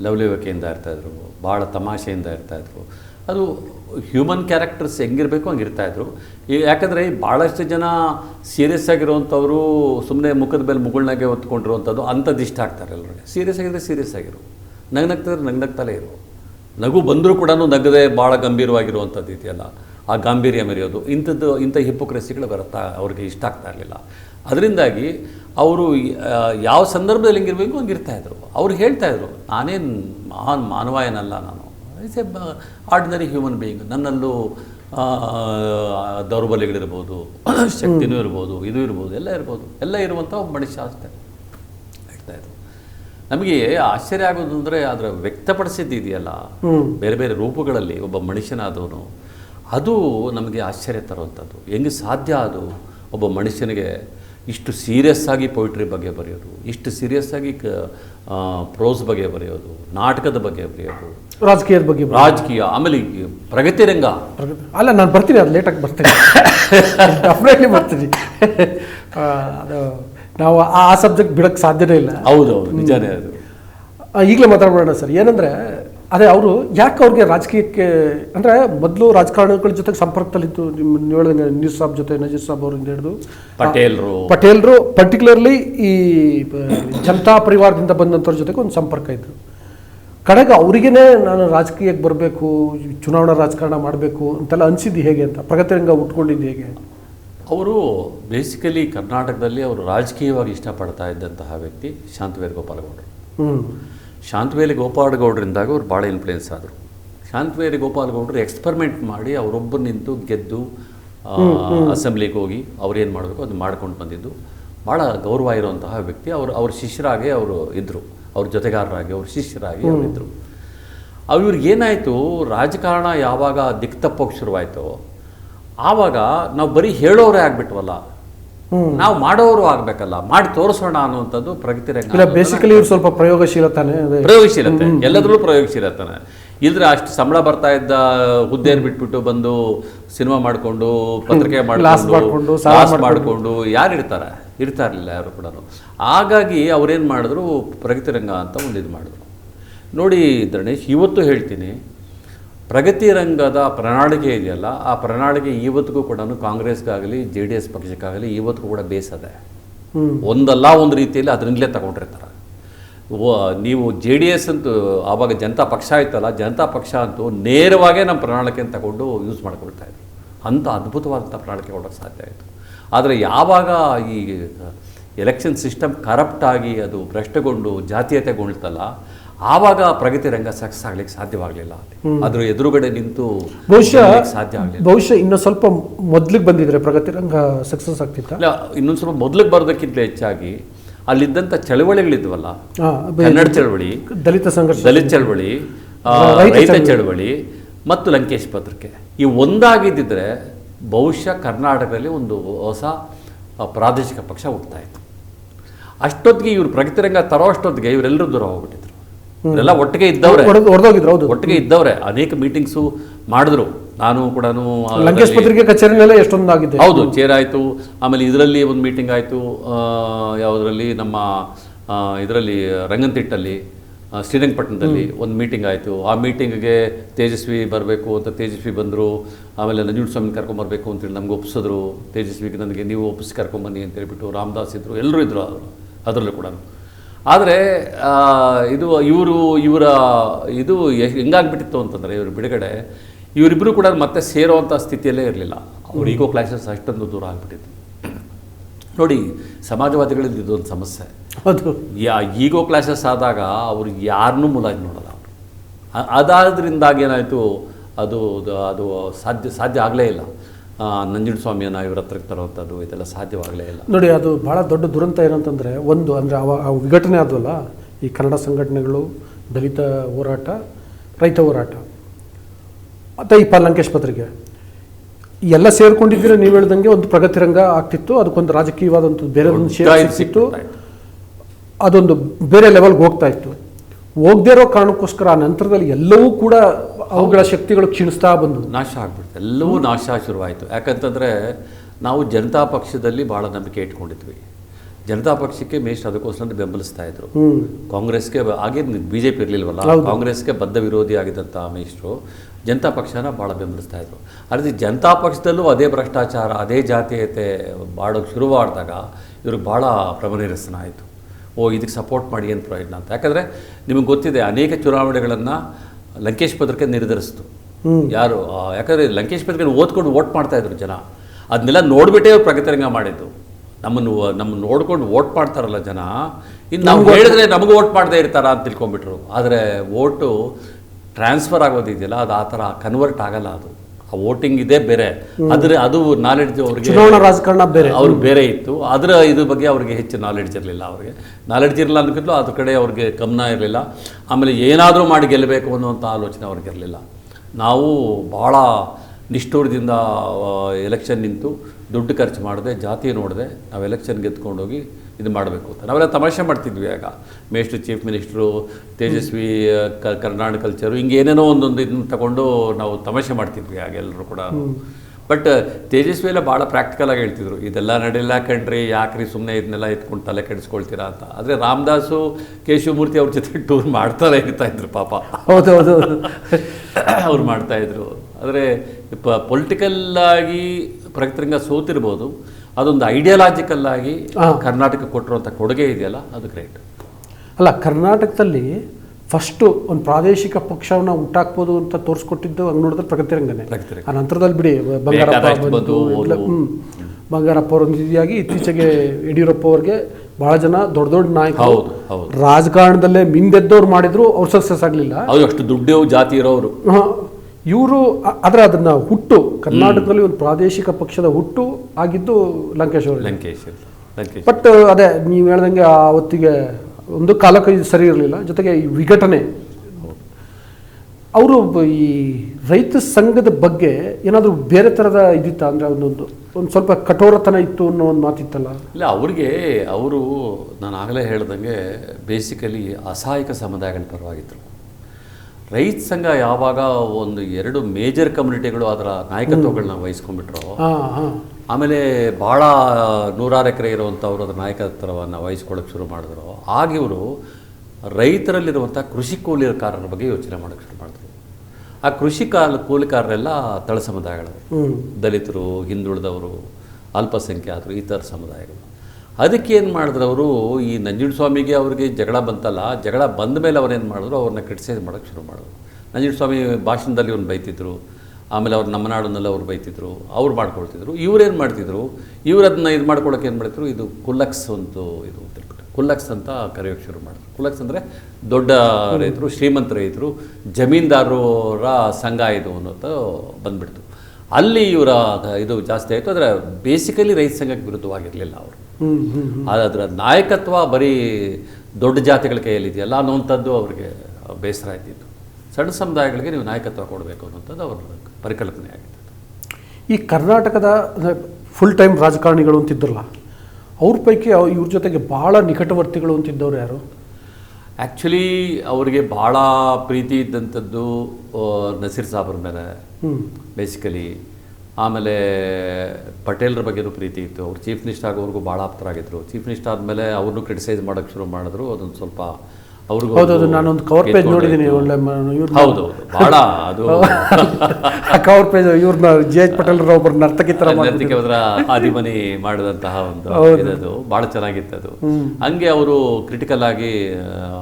ಲವಲವಿಕೆಯಿಂದ ಇರ್ತಾಯಿದ್ರು ಭಾಳ ತಮಾಷೆಯಿಂದ ಇರ್ತಾಯಿದ್ರು ಅದು ಹ್ಯೂಮನ್ ಕ್ಯಾರೆಕ್ಟರ್ಸ್ ಹೆಂಗಿರಬೇಕು ಹಂಗೆ ಇರ್ತಾಯಿದ್ರು ಯಾಕಂದರೆ ಭಾಳಷ್ಟು ಜನ ಸೀರಿಯಸ್ ಆಗಿರುವಂಥವ್ರು ಸುಮ್ಮನೆ ಮುಖದ ಮೇಲೆ ಮುಗುಳ್ನಾಗೆ ಹೊತ್ಕೊಂಡಿರುವಂಥದ್ದು ಅಂಥದ್ದು ಇಷ್ಟ ಆಗ್ತಾರೆ ಎಲ್ಲರಿಗೆ ಸೀರಿಯಸ್ ಆಗಿದ್ರೆ ಸೀರಿಯಸ್ ಆಗಿರು. ನಗ್ನಗ್ತಿದ್ರೆ ನಗ್ನಗ್ತಲೇ ಇರು. ನಗು ಬಂದರೂ ಕೂಡ ನಗದೆ ಭಾಳ ಗಂಭೀರವಾಗಿರುವಂಥದ್ದು ಇದೆಯಲ್ಲ. ಆ ಗಾಂಭೀರ್ಯ ಮೆರೆಯೋದು. ಇಂಥದ್ದು, ಇಂಥ ಹಿಪೋಕ್ರೆಸಿಗಳು ಬರುತ್ತಾ ಅವ್ರಿಗೆ ಇಷ್ಟ ಆಗ್ತಾ ಇರಲಿಲ್ಲ. ಅದರಿಂದಾಗಿ ಅವರು ಯಾವ ಸಂದರ್ಭದಲ್ಲಿ ಹೆಂಗಿರಬೇಕು ಹಂಗಿರ್ತಾ ಇದ್ರು. ಅವ್ರು ಹೇಳ್ತಾಯಿದ್ರು ನಾನೇನು ಮಹಾನ್ ಮಾನವ ಏನಲ್ಲ ನಾನು. It's a ordinary human being ನನ್ನಲ್ಲೂ ಆ, ದೌರ್ಬಲ್ಯಗಳಿರ್ಬೋದು [CLEARS THROAT] ಶಕ್ತಿನೂ ಇರ್ಬೋದು ಇದು ಇರ್ಬೋದು ಎಲ್ಲ ಇರ್ಬೋದು. ಎಲ್ಲ ಇರುವಂಥ ಒಬ್ಬ ಮನುಷ್ಯ ಅಷ್ಟೇ. ಹೇಳ್ತಾ ಇದ್ರು. ನಮಗೆ ಆಶ್ಚರ್ಯ ಆಗೋದು ಅಂದರೆ ಅದರ ವ್ಯಕ್ತಪಡಿಸಿದ್ದಿದೆಯಲ್ಲ ಬೇರೆ ಬೇರೆ ರೂಪಗಳಲ್ಲಿ ಒಬ್ಬ ಮನುಷ್ಯನಾದವನು ಅದು ನಮಗೆ ಆಶ್ಚರ್ಯ ತರುವಂಥದ್ದು. ಹೆಂಗೆ ಸಾಧ್ಯ ಅದು? ಒಬ್ಬ ಮನುಷ್ಯನಿಗೆ ಇಷ್ಟು ಸೀರಿಯಸ್ ಆಗಿ ಪೊಯಿಟ್ರಿ ಬಗ್ಗೆ ಬರೆಯೋದು ಇಷ್ಟು ಸೀರಿಯಸ್ ಆಗಿ ಕ ಪ್ರೋಸ್ ಬಗ್ಗೆ ಬರೆಯೋದು ನಾಟಕದ ಬಗ್ಗೆ ಬರೆಯೋದು. ರಾಜಕೀಯದ ಬಗ್ಗೆ ರಾಜಕೀಯ ಆಮೇಲೆ ಪ್ರಗತಿ ರಂಗ. ಅಲ್ಲ ನಾನು ಬರ್ತೀನಿ ಅದು ಲೇಟಾಗಿ ಬರ್ತೀನಿ. [LAUGHS] ಬರ್ತೀನಿ. [LAUGHS] ಅದು ನಾವು ಆ ಸಬ್ಜೆಕ್ಟ್ ಬಿಡೋಕ್ಕೆ ಸಾಧ್ಯನೇ ಇಲ್ಲ. ಹೌದೌದು ನಿಜಾನೇ ಅದು. ಈಗಲೇ ಮಾತಾಡೋಣ ಸರ್. ಏನಂದರೆ ಅದೇ ಅವರು ಯಾಕೆ ಅವ್ರಿಗೆ ರಾಜಕೀಯಕ್ಕೆ ಅಂದರೆ ಮೊದಲು ರಾಜಕಾರಣಿಗಳ ಜೊತೆಗೆ ಸಂಪರ್ಕದಲ್ಲಿತ್ತು ನಿಮ್ಮ ನೀವು ಹೇಳ್ದಂಗೆ ನೀರ್ ಸಾಬ್ ಜೊತೆ ನಜೀರ್ ಸಾಬ್ ಅವರಿಂದ ಹಿಡಿದು. ಪಟೇಲ್ರು. ಪಟೇಲ್ರು ಪರ್ಟಿಕ್ಯುಲರ್ಲಿ ಈ ಜನತಾ ಪರಿವಾರದಿಂದ ಬಂದಂಥವ್ರ ಜೊತೆಗೆ ಒಂದು ಸಂಪರ್ಕ ಇತ್ತು. ಕಡೆಗೆ ಅವರಿಗೇ ನಾನು ರಾಜಕೀಯಕ್ಕೆ ಬರಬೇಕು ಚುನಾವಣಾ ರಾಜಕಾರಣ ಮಾಡಬೇಕು ಅಂತೆಲ್ಲ ಅನಿಸಿದ್ದು ಹೇಗೆ ಅಂತ ಪ್ರಗತಿರಂಗ ಉಟ್ಕೊಂಡಿದ್ದು ಹೇಗೆ? ಅವರು ಬೇಸಿಕಲಿ ಕರ್ನಾಟಕದಲ್ಲಿ ಅವರು ರಾಜಕೀಯವಾಗಿ ಇಷ್ಟಪಡ್ತಾ ಇದ್ದಂತಹ ವ್ಯಕ್ತಿ ಶಾಂತವೇರ್ ಗೋಪಾಲಗೌಡರು. ಹ್ಞೂ ಶಾಂತವೇಲಿ ಗೋಪಾಲಗೌಡರಿಂದಾಗ ಅವ್ರು ಭಾಳ ಇನ್ಫ್ಲೂಯೆನ್ಸ್ ಆದರು. ಶಾಂತವೇಲಿ ಗೋಪಾಲಗೌಡರು ಎಕ್ಸ್ಪರಿಮೆಂಟ್ ಮಾಡಿ ಅವರೊಬ್ಬರು ನಿಂತು ಗೆದ್ದು ಅಸೆಂಬ್ಲಿಗೆ ಹೋಗಿ ಅವ್ರೇನು ಏನು ಮಾಡಬೇಕು ಅದು ಮಾಡ್ಕೊಂಡು ಬಂದಿದ್ದು. ಭಾಳ ಗೌರವ ಇರುವಂತಹ ವ್ಯಕ್ತಿ. ಅವರು ಅವ್ರ ಶಿಷ್ಯರಾಗಿ ಅವರು ಇದ್ದರು ಅವ್ರ ಜೊತೆಗಾರರಾಗಿ ಅವ್ರ ಶಿಷ್ಯರಾಗಿ ಅವರು ಇದ್ದರು ಅವ್ರಿಗೆ ಏನಾಯಿತು ರಾಜಕಾರಣ ಯಾವಾಗ ದಿಕ್ತಪ್ಪೋಗಿ ಶುರುವಾಯಿತು ಆವಾಗ ನಾವು ಬರೀ ಹೇಳೋರೇ ಆಗ್ಬಿಟ್ವಲ್ಲ. ನಾವು ಮಾಡೋರು ಆಗ್ಬೇಕಲ್ಲ ಮಾಡಿ ತೋರಿಸೋಣ ಅನ್ನುವಂಥದ್ದು ಪ್ರಗತಿ ರಂಗ ಬೇಸಿಕಲಿ ಇವ್ರು ಸ್ವಲ್ಪ ಪ್ರಯೋಗಶೀಲತಾನೆ ಪ್ರಯೋಗಶೀಲತೆ ಎಲ್ಲದರಲ್ಲೂ ಪ್ರಯೋಗಶೀಲತಾನೆ ಇಲ್ದ್ರೆ ಅಷ್ಟು ಸಂಬಳ ಬರ್ತಾ ಇದ್ದ ಹುದ್ದೆಯನ್ನು ಬಿಟ್ಬಿಟ್ಟು ಬಂದು ಸಿನಿಮಾ ಮಾಡಿಕೊಂಡು ಪತ್ರಿಕೆ ಮಾಡ್ಕೊಂಡು, ಮಾಡಿಕೊಂಡು ಸಾಹಸ ಮಾಡಿಕೊಂಡು. ಯಾರು ಇರ್ತಾರೆ? ಇರ್ತಾ ಇರಲಿಲ್ಲ ಯಾರು ಕೂಡ. ಹಾಗಾಗಿ ಅವ್ರೇನು ಮಾಡಿದ್ರು ಪ್ರಗತಿ ರಂಗ ಅಂತ ಒಂದು ಇದು ಮಾಡಿದ್ರು. ನೋಡಿ ಧರಣೇಶ್ ಇವತ್ತು ಹೇಳ್ತೀನಿ ಪ್ರಗತಿ ರಂಗದ ಪ್ರಣಾಳಿಕೆ ಇದೆಯಲ್ಲ ಆ ಪ್ರಣಾಳಿಕೆ ಇವತ್ತಿಗೂ ಕೂಡ ಕಾಂಗ್ರೆಸ್ಗಾಗಲಿ ಜೆ ಡಿ ಎಸ್ ಪಕ್ಷಕ್ಕಾಗಲಿ ಇವತ್ತಿಗೂ ಕೂಡ ಬೇಸದೆ. ಒಂದಲ್ಲ ಒಂದು ರೀತಿಯಲ್ಲಿ ಅದರಿಂದಲೇ ತಗೊಂಡಿರ್ತಾರೆ. ನೀವು ಜೆ ಡಿ ಎಸ್ ಅಂತೂ ಆವಾಗ ಜನತಾ ಪಕ್ಷ ಆಯ್ತಲ್ಲ ಜನತಾ ಪಕ್ಷ ಅಂತೂ ನೇರವಾಗೇ ನಮ್ಮ ಪ್ರಣಾಳಿಕೆಯನ್ನು ತಗೊಂಡು ಯೂಸ್ ಮಾಡ್ಕೊಳ್ತಾ ಇದ್ವಿ. ಅಂಥ ಅದ್ಭುತವಾದಂಥ ಪ್ರಣಾಳಿಕೆ ಕೊಡೋಕ್ಕೆ ಸಾಧ್ಯ ಆಯಿತು. ಆದರೆ ಯಾವಾಗ ಈ ಎಲೆಕ್ಷನ್ ಸಿಸ್ಟಮ್ ಕರಪ್ಟಾಗಿ ಅದು ಭ್ರಷ್ಟಗೊಂಡು ಜಾತೀಯತೆಗೊಳ್ತಲ್ಲ ಆವಾಗ ಪ್ರಗತಿ ರಂಗ ಸಕ್ಸಸ್ ಆಗ್ಲಿಕ್ಕೆ ಸಾಧ್ಯವಾಗಲಿಲ್ಲ ಅದ್ರ ಎದುರುಗಡೆ ನಿಂತು ಬಹುಶಃ ಸಾಧ್ಯ ಆಗಲಿಲ್ಲ. ಬಹುಶಃ ಇನ್ನೂ ಸ್ವಲ್ಪ ಮೊದ್ಲಿಗೆ ಬಂದಿದ್ರೆ ಪ್ರಗತಿ ರಂಗ ಸಕ್ಸಸ್ ಆಗ್ತಿತ್ತ? ಇಲ್ಲ ಇನ್ನೊಂದು ಸ್ವಲ್ಪ ಮೊದ್ಲಿಗೆ ಬರೋದಕ್ಕಿಂತ ಹೆಚ್ಚಾಗಿ ಅಲ್ಲಿದ್ದಂತ ಚಳವಳಿಗಳಿದ್ವಲ್ಲ ಕನ್ನಡ ಚಳವಳಿ ದಲಿತ ಸಂಘರ್ಷ ದಲಿತ ಚಳವಳಿ ರೈತ ಚಳವಳಿ. ಮತ್ತು ಲಂಕೇಶ್ ಪತ್ರಿಕೆ. ಈ ಒಂದಾಗಿದ್ದಿದ್ರೆ ಬಹುಶಃ ಕರ್ನಾಟಕದಲ್ಲಿ ಒಂದು ಹೊಸ ಪ್ರಾದೇಶಿಕ ಪಕ್ಷ ಹುಟ್ತಾ ಇತ್ತು. ಅಷ್ಟೊತ್ತಿಗೆ ಇವ್ರು ಪ್ರಗತಿ ರಂಗ ತರೋ ಅಷ್ಟೊತ್ತಿಗೆ ಇವರೆಲ್ಲರೂ ದೂರ ಹೋಗ್ಬಿಟ್ಟಿದ್ರು. ಇವರೆಲ್ಲ ಒಟ್ಟಿಗೆ ಇದ್ದವ್ರೆ. ಹೊಡೆದೋಗಿದ್ರು ಹೌದು. ಒಟ್ಟಿಗೆ ಇದ್ದವ್ರೆ. ಅನೇಕ ಮೀಟಿಂಗ್ಸು ಮಾಡಿದ್ರು. ನಾನು ಕೂಡ ಲಂಕೇಶ್ ಪತ್ರಿಕೆ ಕಚೇರಿನಲ್ಲೇ ಎಷ್ಟೊಂದು ಆಗಿದೆ ಹೌದು ಚೇರ್ ಆಯಿತು. ಆಮೇಲೆ ಇದರಲ್ಲಿ ಒಂದು ಮೀಟಿಂಗ್ ಆಯಿತು ಯಾವುದರಲ್ಲಿ ನಮ್ಮ ಇದರಲ್ಲಿ ರಂಗನತಿಟ್ಟಲ್ಲಿ ಶ್ರೀರಂಗಪಟ್ಟಣದಲ್ಲಿ ಒಂದು ಮೀಟಿಂಗ್ ಆಯಿತು. ಆ ಮೀಟಿಂಗ್ಗೆ ತೇಜಸ್ವಿ ಬರಬೇಕು ಅಂತ ತೇಜಸ್ವಿ ಬಂದರು. ಆಮೇಲೆ ನಂಜುಂಡಸ್ವಾಮಿ ಕರ್ಕೊಂಬರ್ಬೇಕು ಅಂತೇಳಿ ನಮ್ಗೆ ಒಪ್ಪಿಸಿದ್ರು. ತೇಜಸ್ವಿಗೆ ನನಗೆ ನೀವು ಒಪ್ಪಿಸಿ ಕರ್ಕೊಂಬನ್ನಿ ಅಂತ ಹೇಳ್ಬಿಟ್ಟು ರಾಮದಾಸ್ ಇದ್ದರು ಎಲ್ಲರೂ ಇದ್ದರು ಅವರು ಅದರಲ್ಲೂ ಕೂಡ ಆದರೆ ಇದು ಇವರು ಇವರ ಇದು ಹೆಂಗಾಗ್ಬಿಟ್ಟಿತ್ತು ಅಂತಂದರೆ ಇವರು ಬಿಡುಗಡೆ ಇವರಿಬ್ಬರು ಕೂಡ ಮತ್ತೆ ಸೇರೋವಂಥ ಸ್ಥಿತಿಯಲ್ಲೇ ಇರಲಿಲ್ಲ. ಅವ್ರ ಈಗೋ ಕ್ಲಾಸಸ್ ಅಷ್ಟೊಂದು ದೂರ ಆಗಿಬಿಟ್ಟಿತ್ತು. ನೋಡಿ ಸಮಾಜವಾದಿಗಳಿದ್ದು ಇದೊಂದು ಸಮಸ್ಯೆ. ಹೌದು. ಯಾ ಈಗೋ ಕ್ಲಾಸಸ್ ಆದಾಗ ಅವ್ರು ಯಾರನ್ನೂ ಮುಲಾಜ್ ನೋಡಲ್ಲ ಅವರು. ಅದಾದ್ರಿಂದಾಗಿ ಏನಾಯಿತು ಅದು ಅದು- ಅದು ಸಾಧ್ಯ ಸಾಧ್ಯ ಆಗಲೇ ಇಲ್ಲ. ಆ, ನಂಜುಂಡಸ್ವಾಮಿಯನ್ನು ಇವ್ರ ಹತ್ರಕ್ಕೆ ತರುವಂಥದ್ದು ಇದೆಲ್ಲ ಸಾಧ್ಯವಾಗಲೇ ಇಲ್ಲ. ನೋಡಿ ಅದು ಭಾಳ ದೊಡ್ಡ ದುರಂತ ಏನಂತಂದರೆ ಒಂದು ಅಂದರೆ ಅವ ಆ ವಿಘಟನೆ ಆದವಲ್ಲ ಈ ಕನ್ನಡ ಸಂಘಟನೆಗಳು ದಲಿತ ಹೋರಾಟ ರೈತ ಹೋರಾಟ. ಮತ್ತು ಈ ಲಂಕೇಶ್ ಪತ್ರಿಕೆ. ಎಲ್ಲ ಸೇರ್ಕೊಂಡಿದ್ದೀರ ನೀವು ಹೇಳ್ದಂಗೆ ಒಂದು ಪ್ರಗತಿ ರಂಗ ಆಗ್ತಿತ್ತು ಅದಕ್ಕೊಂದು ರಾಜಕೀಯವಾದಂಥದ್ದು ಬೇರೆ ಒಂದು ಶೇರ್ ಸಿಕ್ತು ಅದೊಂದು ಬೇರೆ ಲೆವೆಲ್ಗೆ ಹೋಗ್ತಾ ಇತ್ತು. ಹೋಗದೇ ಇರೋ ಕಾರಣಕ್ಕೋಸ್ಕರ ಆ ನಂತರದಲ್ಲಿ ಎಲ್ಲವೂ ಕೂಡ ಅವುಗಳ ಶಕ್ತಿಗಳು ಕ್ಷೀಣಿಸ್ತಾ ಬಂದು. ನಾಶ ಆಗ್ಬಿಡ್ತು ಎಲ್ಲವೂ ನಾಶ ಶುರುವಾಯಿತು. ಯಾಕಂತಂದರೆ ನಾವು ಜನತಾ ಪಕ್ಷದಲ್ಲಿ ಭಾಳ ನಂಬಿಕೆ ಇಟ್ಕೊಂಡಿದ್ವಿ. ಜನತಾ ಪಕ್ಷಕ್ಕೆ ಮೇಸ್ಟ್ ಅದಕ್ಕೋಸ್ಕರ ಬೆಂಬಲಿಸ್ತಾ ಇದ್ರು. ಕಾಂಗ್ರೆಸ್ಗೆ ಹಾಗೆ ಬಿ ಜೆ ಪಿ ಇರಲಿಲ್ವಲ್ಲ? ಕಾಂಗ್ರೆಸ್ಗೆ ಬದ್ಧ ವಿರೋಧಿ ಆಗಿದ್ದಂಥ ಮೇಷ್ಟ್ರು ಜನತಾ ಪಕ್ಷನ ಭಾಳ ಬೆಂಬಲಿಸ್ತಾ ಇದ್ರು. ಅದೇ ಜನತಾ ಪಕ್ಷದಲ್ಲೂ ಅದೇ ಭ್ರಷ್ಟಾಚಾರ ಅದೇ ಜಾತೀಯತೆ ಬಾಡೋಕ್ಕೆ ಶುರುವಾದಾಗ ಇವ್ರಿಗೆ ಭಾಳ ಪ್ರಮನಿರಸನ ಆಯಿತು. ಓ ಇದಕ್ಕೆ ಸಪೋರ್ಟ್ ಮಾಡಿ ಏನು ಪ್ರಯೋಜನ ಅಂತ. ಯಾಕಂದರೆ ನಿಮಗೆ ಗೊತ್ತಿದೆ ಅನೇಕ ಚುನಾವಣೆಗಳನ್ನು ಲಂಕೇಶ್ ಪತ್ರಿಕೆ ನಿರ್ಧರಿಸ್ತು. ಯಾರು? ಯಾಕಂದರೆ ಲಂಕೇಶ್ ಪತ್ರಿಕೆ ಓದ್ಕೊಂಡು ವೋಟ್ ಮಾಡ್ತಾ ಇದ್ರು ಜನ. ಅದನ್ನೆಲ್ಲ ನೋಡಿಬಿಟ್ಟೇ ಪ್ರಗತಿ ಪ್ರಗತಿರಂಗ ಮಾಡಿದ್ದು. ನಮ್ಮನ್ನು ನಮ್ಮನ್ನು ನೋಡ್ಕೊಂಡು ವೋಟ್ ಮಾಡ್ತಾರಲ್ಲ ಜನ. ಇನ್ನು ನಾವು ಹೇಳಿದ್ರೆ ನಮಗೆ ವೋಟ್ ಮಾಡದೇ ಇರ್ತಾರ ಅಂತ ತಿಳ್ಕೊಂಡ್ಬಿಟ್ರು. ಆದರೆ ವೋಟು ಟ್ರಾನ್ಸ್ಫರ್ ಆಗೋದಿದೆಯಲ್ಲ ಅದು ಆ ಥರ ಕನ್ವರ್ಟ್ ಆಗಲ್ಲ ಅದು. ವೋಟಿಂಗ್ ಇದೇ ಬೇರೆ. ಆದರೆ ಅದು ನಾಲೆಡ್ಜ್ ಅವ್ರಿಗೆ ಚುನಾವಣಾ ರಾಜಕಾರಣ ಬೇರೆ. ಅವ್ರಿಗೆ ಬೇರೆ ಇತ್ತು. ಅದರ ಇದ್ರ ಬಗ್ಗೆ ಅವ್ರಿಗೆ ಹೆಚ್ಚು ನಾಲೆಡ್ಜ್ ಇರಲಿಲ್ಲ ಅವ್ರಿಗೆ. ನಾಲೆಡ್ಜ್ ಇರಲಿಲ್ಲ ಅಂದ್ಕಿದ್ಲು ಅದ್ರ ಕಡೆ ಅವ್ರಿಗೆ ಗಮನ ಇರಲಿಲ್ಲ. ಆಮೇಲೆ ಏನಾದರೂ ಮಾಡಿ ಗೆಲ್ಲಬೇಕು ಅನ್ನುವಂಥ ಆಲೋಚನೆ ಅವ್ರಿಗೆ ಇರಲಿಲ್ಲ. ನಾವು ಭಾಳ ನಿಷ್ಠೂರದಿಂದ ಎಲೆಕ್ಷನ್ ನಿಂತು ದುಡ್ಡು ಖರ್ಚು ಮಾಡಿದೆ ಜಾತಿ ನೋಡಿದೆ ನಾವು ಎಲೆಕ್ಷನ್ ಗೆದ್ಕೊಂಡೋಗಿ ಇದು ಮಾಡಬೇಕು ಅಂತ. ನಾವೆಲ್ಲ ತಮಾಷೆ ಮಾಡ್ತಿದ್ವಿ ಆಗ. ಮೇಷ್ಟ್ರು ಚೀಫ್ ಮಿನಿಸ್ಟ್ರು ತೇಜಸ್ವಿ ಕ ಕರ್ನಾಟಕ ಕಲ್ಚರು ಹಿಂಗೆ ಏನೇನೋ ಒಂದೊಂದು ಇದನ್ನ ತಗೊಂಡು ನಾವು ತಮಾಷೆ ಮಾಡ್ತಿದ್ವಿ ಆಗ ಎಲ್ಲರೂ ಕೂಡ. ಬಟ್ ತೇಜಸ್ವಿ ಎಲ್ಲ ಭಾಳ ಪ್ರಾಕ್ಟಿಕಲ್ ಆಗಿ ಹೇಳ್ತಿದ್ರು. ಇದೆಲ್ಲ ನಡೆಯಲ್ಲ ಕಣ್ರಿ ಯಾಕ್ರಿ ಸುಮ್ಮನೆ ಇದನ್ನೆಲ್ಲ ಎತ್ಕೊಂಡು ತಲೆ ಕೆಡಿಸ್ಕೊಳ್ತೀರಾ ಅಂತ. ಆದರೆ ರಾಮದಾಸು ಕೇಶವಮೂರ್ತಿ ಅವ್ರ ಜೊತೆ ಟೂರ್ ಮಾಡ್ತಾರೆ ಇರ್ತಾ ಇದ್ರು ಪಾಪ. ಹೌದೌದು [LAUGHS] ಅವ್ರು ಮಾಡ್ತಾ ಇದ್ರು. ಆದರೆ ಪ ಪೊಲಿಟಿಕಲ್ ಆಗಿ ಪ್ರಗತಿರಂಗ ಸೋತಿರ್ಬೋದು. ಅದೊಂದು ಐಡಿಯಾಲಜಿಕಲ್ ಆಗಿ. ಕರ್ನಾಟಕ ಕೊಟ್ಟಿರುವಂಥ ಕೊಡುಗೆ ಇದೆಯಲ್ಲ ಅದು ಗ್ರೇಟ್ ಅಲ್ಲ ಕರ್ನಾಟಕದಲ್ಲಿ ಫಸ್ಟು ಒಂದು ಪ್ರಾದೇಶಿಕ ಪಕ್ಷವನ್ನ ಉಂಟಾಕ್ಬೋದು ಅಂತ ತೋರಿಸ್ಕೊಟ್ಟಿದ್ದು ಹಂಗೆ ನೋಡಿದ್ರೆ ಪ್ರಗತಿ ರಂಗನೇ. ಆ ನಂತರದಲ್ಲಿ ಬಿಡಿ ಬಂಗಾರಪ್ಪ. ಹ್ಮ್. ಬಂಗಾರಪ್ಪ ಅವರೊಂದು ರೀತಿಯಾಗಿ ಇತ್ತೀಚೆಗೆ ಯಡಿಯೂರಪ್ಪ ಅವ್ರಿಗೆ ಬಹಳ ಜನ ದೊಡ್ಡ ದೊಡ್ಡ ನಾಯಕರು ರಾಜಕಾರಣದಲ್ಲೇ ಮಿಂದೆದ್ದವ್ರು ಮಾಡಿದ್ರು ಅವ್ರು ಸಕ್ಸಸ್ ಆಗಲಿಲ್ಲ ಅಷ್ಟು ದುಡ್ಡು ಜಾತಿ ಇರೋರು ಇವರು ಆದರೆ ಅದನ್ನ ಹುಟ್ಟು ಕರ್ನಾಟಕದಲ್ಲಿ ಒಂದು ಪ್ರಾದೇಶಿಕ ಪಕ್ಷದ ಹುಟ್ಟು ಆಗಿದ್ದು ಲಂಕೇಶ್ ಅವರು. ಲಂಕೇಶ್ ಲಂಕೇಶ್ ಬಟ್ ಅದೇ ನೀವು ಹೇಳ್ದಂಗೆ ಆ ಹೊತ್ತಿಗೆ ಒಂದು ಕಾಲಕ್ಕೆ ಇದು ಸರಿ ಇರಲಿಲ್ಲ. ಜೊತೆಗೆ ಈ ವಿಘಟನೆ. ಅವರು ಈ ರೈತ ಸಂಘದ ಬಗ್ಗೆ ಏನಾದರೂ ಬೇರೆ ಥರದ ಇದಿತ್ತ? ಅಂದರೆ ಒಂದೊಂದು ಒಂದು ಸ್ವಲ್ಪ ಕಠೋರತನ ಇತ್ತು ಅನ್ನೋ ಒಂದು ಮಾತಿತ್ತಲ್ಲ? ಇಲ್ಲ ಅವ್ರಿಗೆ ಅವರು ನಾನು ಆಗಲೇ ಹೇಳ್ದಂಗೆ ಬೇಸಿಕಲಿ ಅಸಹಾಯಕ ಸಮುದಾಯಗಳ ಪರವಾಗಿದ್ದರು ರೈತ ಸಂಘ ಯಾವಾಗ ಒಂದು ಎರಡು ಮೇಜರ್ ಕಮ್ಯುನಿಟಿಗಳು ಅದರ ನಾಯಕತ್ವಗಳನ್ನ ವಹಿಸ್ಕೊಂಡ್ಬಿಟ್ರು ಆಮೇಲೆ ಭಾಳ ನೂರಾರು ಎಕರೆ ಇರುವಂಥವ್ರು ಅದರ ನಾಯಕತ್ವವನ್ನು ವಹಿಸ್ಕೊಳ್ಳೋಕೆ ಶುರು ಮಾಡಿದ್ರು. ಆಗ ಇವರು ರೈತರಲ್ಲಿರುವಂಥ ಕೃಷಿ ಕೂಲಿಕಾರರ ಬಗ್ಗೆ ಯೋಚನೆ ಮಾಡೋಕ್ಕೆ ಶುರು ಮಾಡಿದ್ರು. ಆ ಕೃಷಿ ಕಾಲ ಕೂಲಿಕಾರರೆಲ್ಲ ತಳ ಸಮುದಾಯಗಳು. ದಲಿತರು ಹಿಂದುಳಿದವರು ಅಲ್ಪಸಂಖ್ಯಾತರು ಈ ಥರ ಸಮುದಾಯಗಳು. ಅದಕ್ಕೆ ಏನು ಮಾಡಿದ್ರು ಅವರು, ಈ ನಂಜುಂಡಸ್ವಾಮಿಗೆ ಅವ್ರಿಗೆ ಜಗಳ ಬಂತಲ್ಲ, ಜಗಳ ಬಂದ ಮೇಲೆ ಅವ್ರೇನು ಮಾಡಿದ್ರು, ಅವ್ರನ್ನ ಕ್ರಿಟಿಸೈಸ್ ಮಾಡೋಕ್ಕೆ ಶುರು ಮಾಡಿದ್ರು. ನಂಜುಂಡಸ್ವಾಮಿ ಭಾಷಣದಲ್ಲಿ ಅವ್ರನ್ನ ಬೈತಿದ್ರು, ಆಮೇಲೆ ಅವ್ರು ನಮ್ಮ ನಾಡನ್ನೆಲ್ಲ ಅವ್ರು ಬೈತಿದ್ರು, ಅವ್ರು ಮಾಡ್ಕೊಳ್ತಿದ್ರು. ಇವರೇನು ಮಾಡ್ತಿದ್ರು, ಇವ್ರು ಅದನ್ನ ಇದು ಮಾಡ್ಕೊಳಕ್ಕೆ ಏನು ಮಾಡಿದ್ರು ಇದು ಕುಲ್ಲಕ್ಸ್ ಒಂದು ಇದು ಅಂತ ಕುಲಕ್ಸ್ ಕುಲ್ಲಕ್ಸ್ ಅಂತ ಕರೆಯೋಕ್ಕೆ ಶುರು ಮಾಡಿದ್ರು. ಕುಲ್ಲಕ್ಸ್ ಅಂದರೆ ದೊಡ್ಡ ರೈತರು, ಶ್ರೀಮಂತ ರೈತರು, ಜಮೀನ್ದಾರರ ಸಂಘ ಇದು ಅನ್ನೋದು ಬಂದ್ಬಿಡ್ತು. ಅಲ್ಲಿ ಇವರ ಇದು ಜಾಸ್ತಿ ಆಯಿತು. ಆದರೆ ಬೇಸಿಕಲಿ ರೈತ ಸಂಘಕ್ಕೆ ವಿರುದ್ಧವಾಗಿರಲಿಲ್ಲ ಅವರು. ಅದರ ನಾಯಕತ್ವ ಬರೀ ದೊಡ್ಡ ಜಾತಿಗಳ ಕೈಯಲ್ಲಿದೆಯಲ್ಲ ಅನ್ನುವಂಥದ್ದು ಅವ್ರಿಗೆ ಬೇಸರ ಆಯ್ತಿತ್ತು. ಸಣ್ಣ ಸಮುದಾಯಗಳಿಗೆ ನೀವು ನಾಯಕತ್ವ ಕೊಡಬೇಕು ಅನ್ನುವಂಥದ್ದು ಅವ್ರ ಪರಿಕಲ್ಪನೆ ಆಗಿತ್ತು. ಈ ಕರ್ನಾಟಕದ ಫುಲ್ ಟೈಮ್ ರಾಜಕಾರಣಿಗಳು ಅಂತಿದ್ದರಲ್ಲ ಅವ್ರ ಪೈಕಿ ಇವ್ರ ಜೊತೆಗೆ ಭಾಳ ನಿಕಟವರ್ತಿಗಳು ಅಂತಿದ್ದವ್ರು ಯಾರು? ಆ್ಯಕ್ಚುಲಿ ಅವರಿಗೆ ಭಾಳ ಪ್ರೀತಿ ಇದ್ದಂಥದ್ದು ನಸೀರ್ ಸಾಬ್ರ ಮೇಲೆ. ಬೇಸಿಕಲಿ ಆಮೇಲೆ ಪಟೇಲ್ರ ಬಗ್ಗೆನೂ ಪ್ರೀತಿ ಇತ್ತು. ಅವ್ರು ಚೀಫ್ ಮಿನಿಸ್ಟರ್ ಆಗೋವರೆಗೂ ಭಾಳ ಆಪ್ತರಾಗಿದ್ದರು ಚೀಫ್ ಮಿನಿಸ್ಟರ್ ಆದಮೇಲೆ ಅವ್ರನ್ನೂ ಕ್ರಿಟಿಸೈಸ್ ಮಾಡೋಕ್ಕೆ ಶುರು ಮಾಡಿದ್ರು. ಅದೊಂದು ಸ್ವಲ್ಪ ಅವ್ರಿಗೂ ಹೌದೌದು ನಾನೊಂದು ಕವರ್ ಪೇಜ್ ನೋಡಿದ್ದೀನಿ ಒಳ್ಳೆ ಇವ್ರು ಹೌದು ಬಹಳ ಅದು [LAUGHS] ಆ ಕವರ್ ಪೇಜ್ ಇವ್ರನ್ನ ಜಿ ಎಚ್ ಪಟೇಲ್ ಒಬ್ಬರು ನರ್ತಕಿ ಥರ ನರ್ತಕಿ ಅವರ ಆದಿಮನಿ ಮಾಡಿದಂತಹ ಒಂದು ಇದದು ಬಹಳ ಚೆನ್ನಾಗಿತ್ತು ಅದು. ಹಂಗೆ ಅವರು ಕ್ರಿಟಿಕಲ್ ಆಗಿ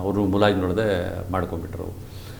ಅವರು ಮುಲಾಜ್ ನೋಡದೆ ಮಾಡ್ಕೊಂಡ್ಬಿಟ್ರು.